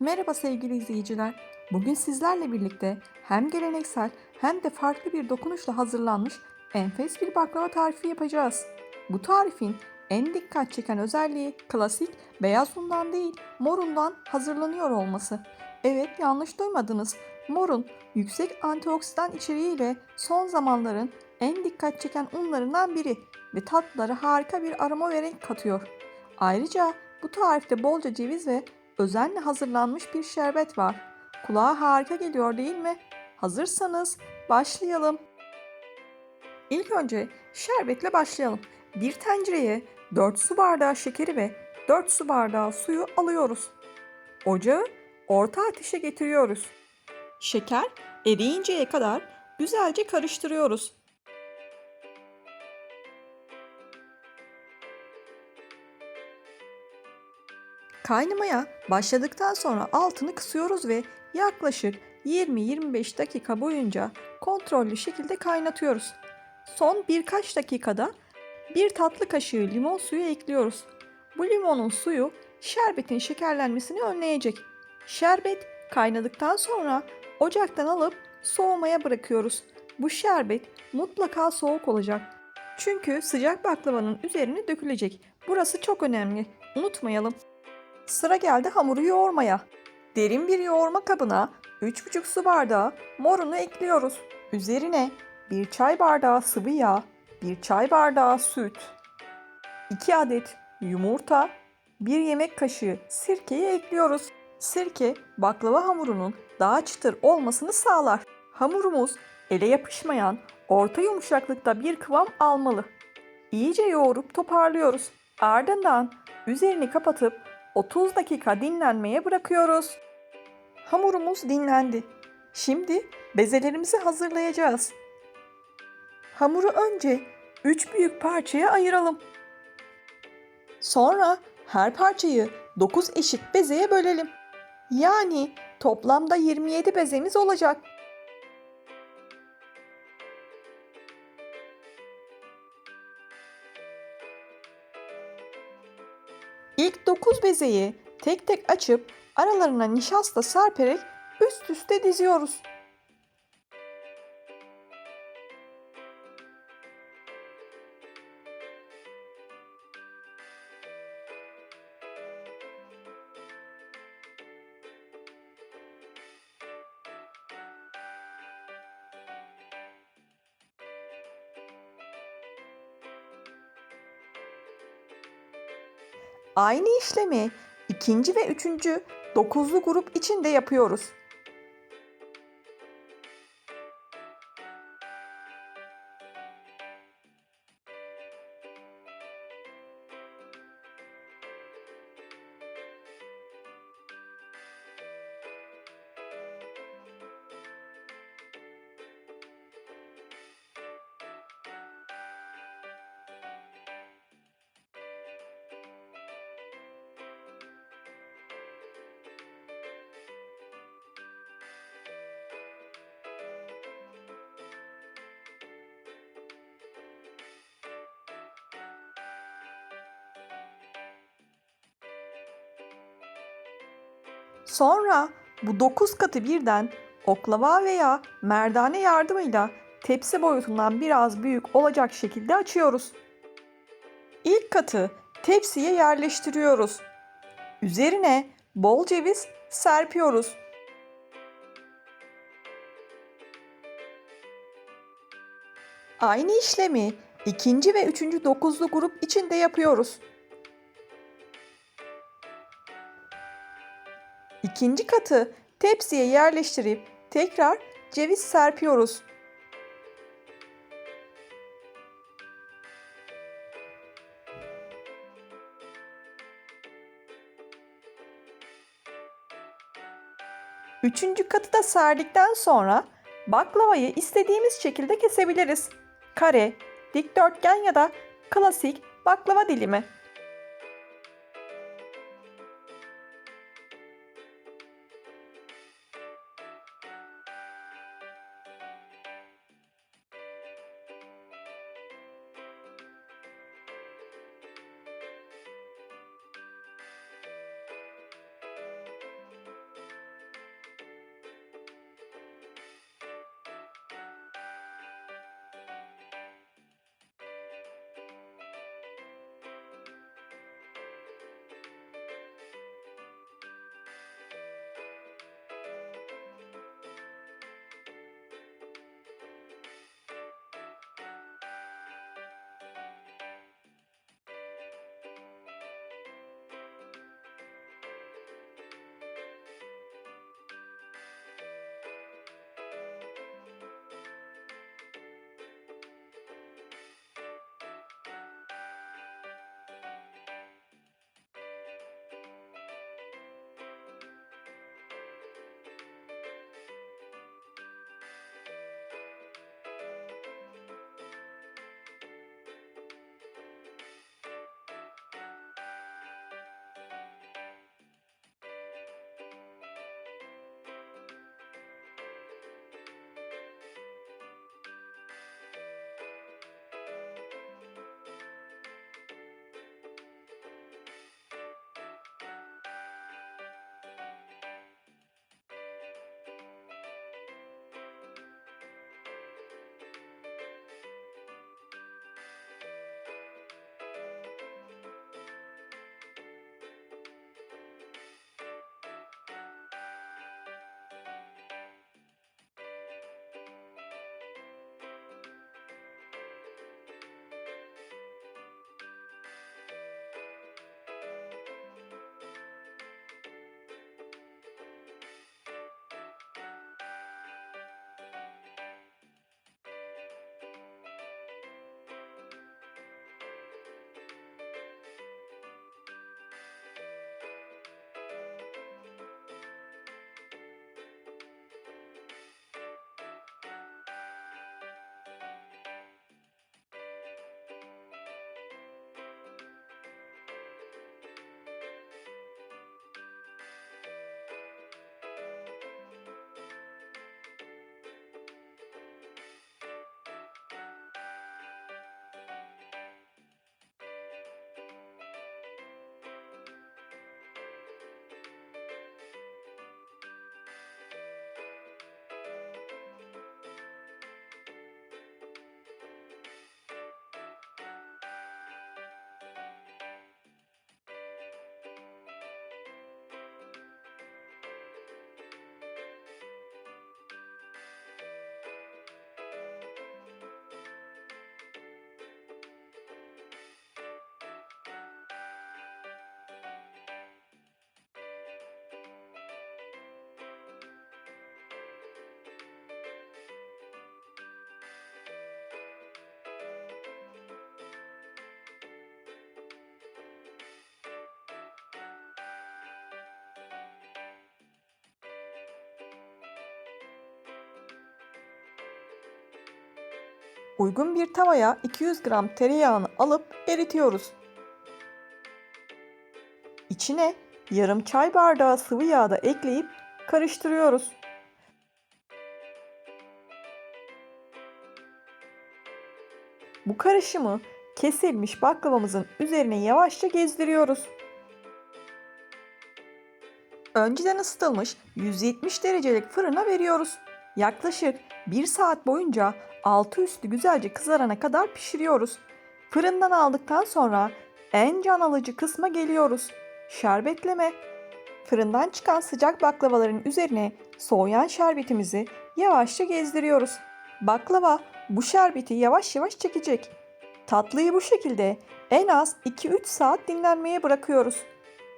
Merhaba sevgili izleyiciler. Bugün sizlerle birlikte hem geleneksel hem de farklı bir dokunuşla hazırlanmış enfes bir baklava tarifi yapacağız. Bu tarifin en dikkat çeken özelliği klasik beyaz undan değil mor undan hazırlanıyor olması. Evet yanlış duymadınız. Morun yüksek antioksidan içeriğiyle son zamanların en dikkat çeken unlarından biri ve tatlılara harika bir aroma ve renk katıyor. Ayrıca bu tarifte bolca ceviz ve özenle hazırlanmış bir şerbet var. Kulağa harika geliyor değil mi? Hazırsanız başlayalım. İlk önce şerbetle başlayalım. Bir tencereye 4 su bardağı şekeri ve 4 su bardağı suyu alıyoruz. Ocağı orta ateşe getiriyoruz. Şeker eriyinceye kadar güzelce karıştırıyoruz. Kaynamaya başladıktan sonra altını kısıyoruz ve yaklaşık 20-25 dakika boyunca kontrollü şekilde kaynatıyoruz. Son birkaç dakikada bir tatlı kaşığı limon suyu ekliyoruz. Bu limonun suyu şerbetin şekerlenmesini önleyecek. Şerbet kaynadıktan sonra ocaktan alıp soğumaya bırakıyoruz. Bu şerbet mutlaka soğuk olacak. Çünkü sıcak baklavanın üzerine dökülecek. Burası çok önemli. Unutmayalım. Sıra geldi hamuru yoğurmaya. Derin bir yoğurma kabına 3,5 su bardağı morunu ekliyoruz. Üzerine 1 çay bardağı sıvı yağ, 1 çay bardağı süt, 2 adet yumurta, 1 yemek kaşığı sirkeyi ekliyoruz. Sirke baklava hamurunun daha çıtır olmasını sağlar. Hamurumuz ele yapışmayan orta yumuşaklıkta bir kıvam almalı. İyice yoğurup toparlıyoruz. Ardından üzerini kapatıp 30 dakika dinlenmeye bırakıyoruz. Hamurumuz dinlendi. Şimdi bezelerimizi hazırlayacağız. Hamuru önce 3 büyük parçaya ayıralım. Sonra her parçayı 9 eşit bezeye bölelim. Yani toplamda 27 bezemiz olacak. Bezeyi tek tek açıp aralarına nişasta serperek üst üste diziyoruz. Aynı işlemi ikinci ve üçüncü dokuzlu grup için de yapıyoruz. Sonra bu 9 katı birden oklava veya merdane yardımıyla tepsi boyutundan biraz büyük olacak şekilde açıyoruz. İlk katı tepsiye yerleştiriyoruz. Üzerine bol ceviz serpiyoruz. Aynı işlemi ikinci ve üçüncü dokuzlu grup için de yapıyoruz. İkinci katı tepsiye yerleştirip tekrar ceviz serpiyoruz. Üçüncü katı da serdikten sonra baklavayı istediğimiz şekilde kesebiliriz. Kare, dikdörtgen ya da klasik baklava dilimi. Uygun bir tavaya 200 gram tereyağını alıp eritiyoruz. İçine yarım çay bardağı sıvı yağ da ekleyip karıştırıyoruz. Bu karışımı kesilmiş baklavamızın üzerine yavaşça gezdiriyoruz. Önceden ısıtılmış 170 derecelik fırına veriyoruz. Yaklaşık 1 saat boyunca altı üstü güzelce kızarana kadar pişiriyoruz. Fırından aldıktan sonra en can alıcı kısma geliyoruz. Şerbetleme. Fırından çıkan sıcak baklavaların üzerine soğuyan şerbetimizi yavaşça gezdiriyoruz. Baklava bu şerbeti yavaş yavaş çekecek. Tatlıyı bu şekilde en az 2-3 saat dinlenmeye bırakıyoruz.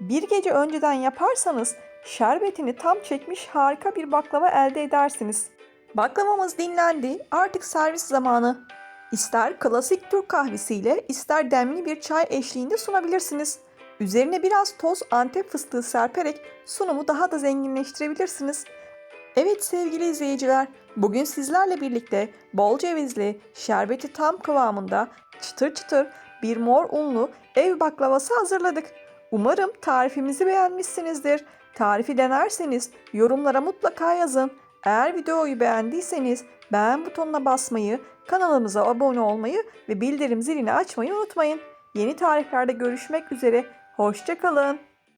Bir gece önceden yaparsanız şerbetini tam çekmiş harika bir baklava elde edersiniz. Baklavamız dinlendi. Artık servis zamanı. İster klasik Türk kahvesiyle ister demli bir çay eşliğinde sunabilirsiniz. Üzerine biraz toz antep fıstığı serperek sunumu daha da zenginleştirebilirsiniz. Evet sevgili izleyiciler, bugün sizlerle birlikte bol cevizli, şerbeti tam kıvamında, çıtır çıtır bir mor unlu ev baklavası hazırladık. Umarım tarifimizi beğenmişsinizdir. Tarifi denerseniz yorumlara mutlaka yazın. Eğer videoyu beğendiyseniz beğen butonuna basmayı, kanalımıza abone olmayı ve bildirim zilini açmayı unutmayın. Yeni tariflerde görüşmek üzere. Hoşçakalın.